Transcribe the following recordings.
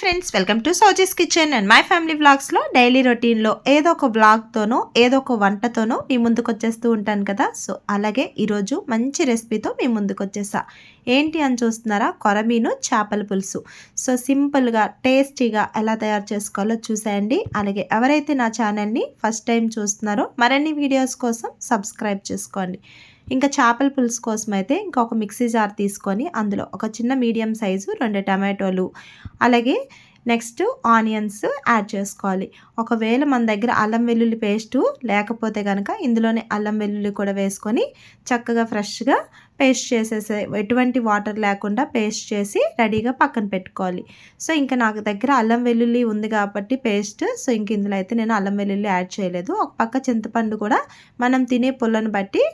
Friends welcome to Sozi's kitchen and my family వ్లాగ్స్లో daily రొటీన్లో ఏదో ఒక బ్లాగ్తోనో ఏదో ఒక వంటతోనో మీ ముందుకు వచ్చేస్తూ ఉంటాను కదా. సో అలాగే ఈరోజు మంచి రెసిపీతో మీ ముందుకు వచ్చేసా. ఏంటి అని చూస్తున్నారా? కొరమీను చేపల పులుసు. సో సింపుల్గా టేస్టీగా ఎలా తయారు చేసుకోవాలో చూసేయండి. అలాగే ఎవరైతే నా ఛానల్ని ఫస్ట్ టైం చూస్తున్నారో మరిన్ని వీడియోస్ కోసం సబ్స్క్రైబ్ చేసుకోండి. ఇంకా చేపల పులుసు కోసం అయితే ఇంకా ఒక మిక్సీ జార్ తీసుకొని అందులో ఒక చిన్న మీడియం సైజు రెండు టమాటోలు అలాగే నెక్స్ట్ ఆనియన్స్ యాడ్ చేసుకోవాలి. ఒకవేళ మన దగ్గర అల్లం వెల్లుల్లి పేస్టు లేకపోతే కనుక ఇందులోనే అల్లం వెల్లుల్లి కూడా వేసుకొని చక్కగా ఫ్రెష్గా పేస్ట్ చేసేసే ఎటువంటి వాటర్ లేకుండా పేస్ట్ చేసి రెడీగా పక్కన పెట్టుకోవాలి. సో ఇంకా నాకు దగ్గర అల్లం వెల్లుల్లి ఉంది కాబట్టి పేస్ట్ సో ఇంక ఇందులో అయితే నేను అల్లం వెల్లుల్లి యాడ్ చేయలేదు. ఒక పక్క చింతపండు కూడా మనం తినే పుల్లను బట్టి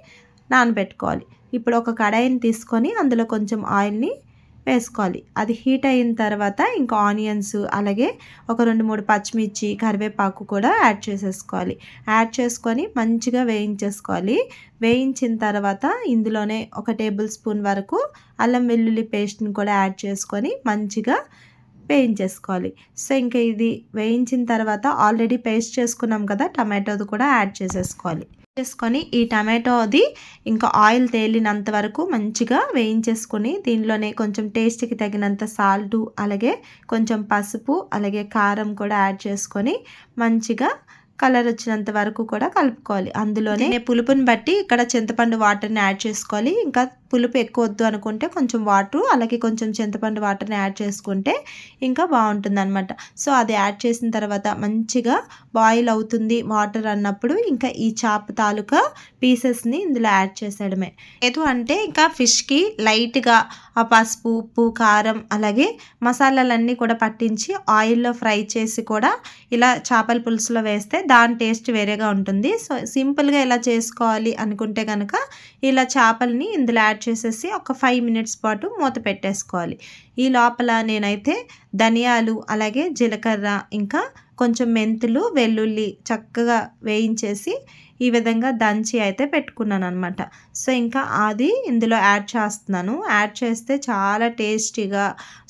నానబెట్టుకోవాలి. ఇప్పుడు ఒక కడాయిని తీసుకొని అందులో కొంచెం ఆయిల్ని వేసుకోవాలి. అది హీట్ అయిన తర్వాత ఇంకా ఆనియన్స్ అలాగే ఒక రెండు మూడు పచ్చిమిర్చి కరివేపాకు కూడా యాడ్ చేసేసుకోవాలి. యాడ్ చేసుకొని మంచిగా వేయించేసుకోవాలి. వేయించిన తర్వాత ఇందులోనే ఒక టేబుల్ స్పూన్ వరకు అల్లం వెల్లుల్లి పేస్ట్ని కూడా యాడ్ చేసుకొని మంచిగా వేయించేసుకోవాలి. సో ఇంకా ఇది వేయించిన తర్వాత ఆల్రెడీ పేస్ట్ చేసుకున్నాం కదా టమాటోది కూడా యాడ్ చేసేసుకోవాలి. చేసుకొని ఈ టమాటోది ఇంకా ఆయిల్ తేలినంత వరకు మంచిగా వేయించేసుకొని దీనిలోనే కొంచెం టేస్ట్కి తగినంత సాల్టు అలాగే కొంచెం పసుపు అలాగే కారం కూడా యాడ్ చేసుకొని మంచిగా కలర్ వచ్చినంత వరకు కూడా కలుపుకోవాలి. అందులోనే పులుపుని బట్టి ఇక్కడ చింతపండు వాటర్ని యాడ్ చేసుకోవాలి. ఇంకా పులుపు ఎక్కువ వద్దు అనుకుంటే కొంచెం వాటర్ అలాగే కొంచెం చింతపండు వాటర్ని యాడ్ చేసుకుంటే ఇంకా బాగుంటుంది అనమాట సో అది యాడ్ చేసిన తర్వాత మంచిగా బాయిల్ అవుతుంది వాటర్ అన్నప్పుడు ఇంకా ఈ చాప తాలూకా పీసెస్ని ఇందులో యాడ్ చేసేయడమే. లేదు అంటే ఇంకా ఫిష్కి లైట్గా ఆ పసుపు ఉప్పు కారం అలాగే మసాలాలన్నీ కూడా పట్టించి ఆయిల్లో ఫ్రై చేసి కూడా ఇలా చేపల పులుసులో వేస్తే దాని టేస్ట్ వేరేగా ఉంటుంది. సో సింపుల్గా ఇలా చేసుకోవాలి అనుకుంటే కనుక ఇలా చేపల్ని ఇందులో యాడ్ యాడ్ చేసేసి ఒక ఫైవ్ మినిట్స్ పాటు మూత పెట్టేసుకోవాలి. ఈ లోపల నేనైతే ధనియాలు అలాగే జీలకర్ర ఇంకా కొంచెం మెంతులు వెల్లుల్లి చక్కగా వేయించేసి ఈ విధంగా దంచి అయితే పెట్టుకున్నాను అనమాట సో ఇంకా అది ఇందులో యాడ్ చేస్తున్నాను. యాడ్ చేస్తే చాలా టేస్టీగా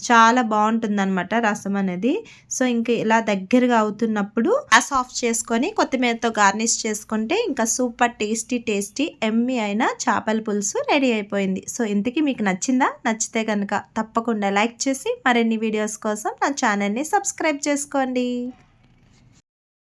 చాలా బాగుంటుంది అనమాట రసం అనేది. సో ఇంకా ఇలా దగ్గరగా అవుతున్నప్పుడు గ్యాస్ ఆఫ్ చేసుకొని కొత్తిమీరతో గార్నిష్ చేసుకుంటే ఇంకా సూపర్ టేస్టీ టేస్టీ ఎమ్మి అయిన చేపల పులుసు రెడీ అయిపోయింది. సో ఇంతకీ మీకు నచ్చిందా? నచ్చితే కనుక తప్పకుండా లైక్ చేసి మరిన్ని వీడియోస్ కోసం నా ఛానల్ని సబ్స్క్రైబ్ చేసుకోండి.